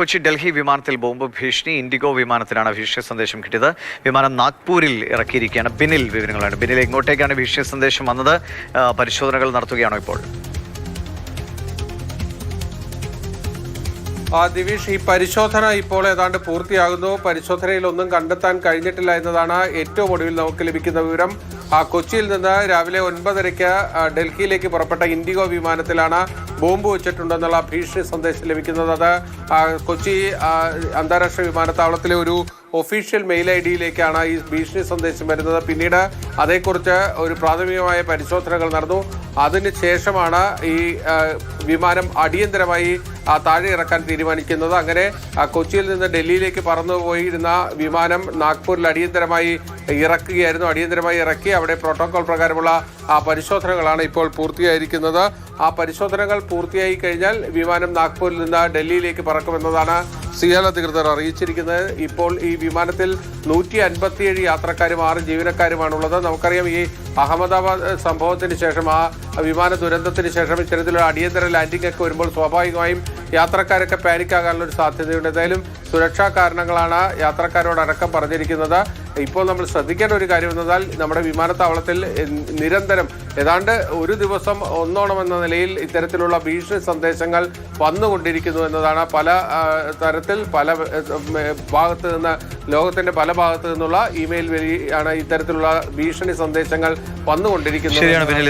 കൊച്ചി ഡൽഹി വിമാനത്തിൽ ബോംബ് ഭീഷണി ഇൻഡിഗോ വിമാനത്തിലാണ് ഭീഷണി സന്ദേശം കിട്ടിയത്. വിമാനം നാഗ്പൂരിൽ ഇറക്കിയിരിക്കുകയാണ്. ബിനിൽ വിവരങ്ങളാണ്. ബിനിൽ എങ്ങോട്ടേക്കാണ് ഭീഷണി സന്ദേശം വന്നത്? പരിശോധനകൾ നടത്തുകയാണോ ഇപ്പോൾ? ദിവിഷ് ഈ പരിശോധന ഇപ്പോൾ ഏതാണ്ട് പൂർത്തിയാകുന്നു. പരിശോധനയിൽ ഒന്നും കണ്ടെത്താൻ കഴിഞ്ഞിട്ടില്ല എന്നതാണ് ഏറ്റവും ഒടുവിൽ നമുക്ക് ലഭിക്കുന്ന വിവരം. ആ കൊച്ചിയിൽ നിന്ന് രാവിലെ ഒൻപതരയ്ക്ക് ഡൽഹിയിലേക്ക് പുറപ്പെട്ട ഇൻഡിഗോ വിമാനത്തിലാണ് ബോംബ് വെച്ചിട്ടുണ്ടെന്നുള്ള ഭീഷണി സന്ദേശം ലഭിക്കുന്നത്. അത് കൊച്ചി അന്താരാഷ്ട്ര വിമാനത്താവളത്തിലെ ഒരു ഒഫീഷ്യൽ മെയിൽ ഐ ഡിയിലേക്കാണ് ഈ ഭീഷണി സന്ദേശം വരുന്നത്. പിന്നീട് അതേക്കുറിച്ച് ഒരു പ്രാഥമികമായ പരിശോധനകൾ നടന്നു. അതിന് ശേഷമാണ് ഈ വിമാനം അടിയന്തരമായി താഴെ ഇറക്കാൻ തീരുമാനിക്കുന്നത്. അങ്ങനെ കൊച്ചിയിൽ നിന്ന് ഡൽഹിയിലേക്ക് പറന്നുപോയിരുന്ന വിമാനം നാഗ്പൂരിൽ അടിയന്തരമായി ഇറക്കുകയായിരുന്നു. അടിയന്തരമായി ഇറക്കി അവിടെ പ്രോട്ടോകോൾ പ്രകാരമുള്ള പരിശോധനകളാണ് ഇപ്പോൾ പൂർത്തിയായിരിക്കുന്നത്. ആ പരിശോധനകൾ പൂർത്തിയായി കഴിഞ്ഞാൽ വിമാനം നാഗ്പൂരിൽ നിന്ന് ഡൽഹിയിലേക്ക് പറക്കുമെന്നതാണ് സിയാൽ അധികൃതർ അറിയിച്ചിരിക്കുന്നത്. ഇപ്പോൾ ഈ വിമാനത്തിൽ നൂറ്റി അൻപത്തിയേഴ് യാത്രക്കാരും ആറ് ജീവനക്കാരുമാണുള്ളത്. നമുക്കറിയാം ഈ അഹമ്മദാബാദ് സംഭവത്തിന് ശേഷം ആ വിമാന ദുരന്തത്തിന് ശേഷം ഇത്തരത്തിലുള്ള അടിയന്തര ലാൻഡിംഗ് ഒക്കെ വരുമ്പോൾ സ്വാഭാവികമായും യാത്രക്കാരൊക്കെ പാനിക് ആകാനുള്ള ഒരു സാധ്യതയുണ്ട്. എന്തായാലും സുരക്ഷാ കാരണങ്ങളാണ് യാത്രക്കാരോടടക്കം പറഞ്ഞിരിക്കുന്നത്. ഇപ്പോൾ നമ്മൾ ശ്രദ്ധിക്കേണ്ട ഒരു കാര്യം എന്നാൽ നമ്മുടെ വിമാനത്താവളത്തിൽ നിരന്തരം ഏതാണ്ട് ഒരു ദിവസം ഒന്നോണം എന്ന നിലയിൽ ഇത്തരത്തിലുള്ള ഭീഷണി സന്ദേശങ്ങൾ വന്നുകൊണ്ടിരിക്കുന്നു എന്നതാണ് പല തരത്തിൽ പല ഭാഗത്ത് നിന്ന് ലോകത്തിന്റെ പല ഭാഗത്തു നിന്നുള്ള ഇമെയിൽ വഴിയാണ് ഇത്തരത്തിലുള്ള ഭീഷണി സന്ദേശങ്ങൾ വന്നുകൊണ്ടിരിക്കുന്നത്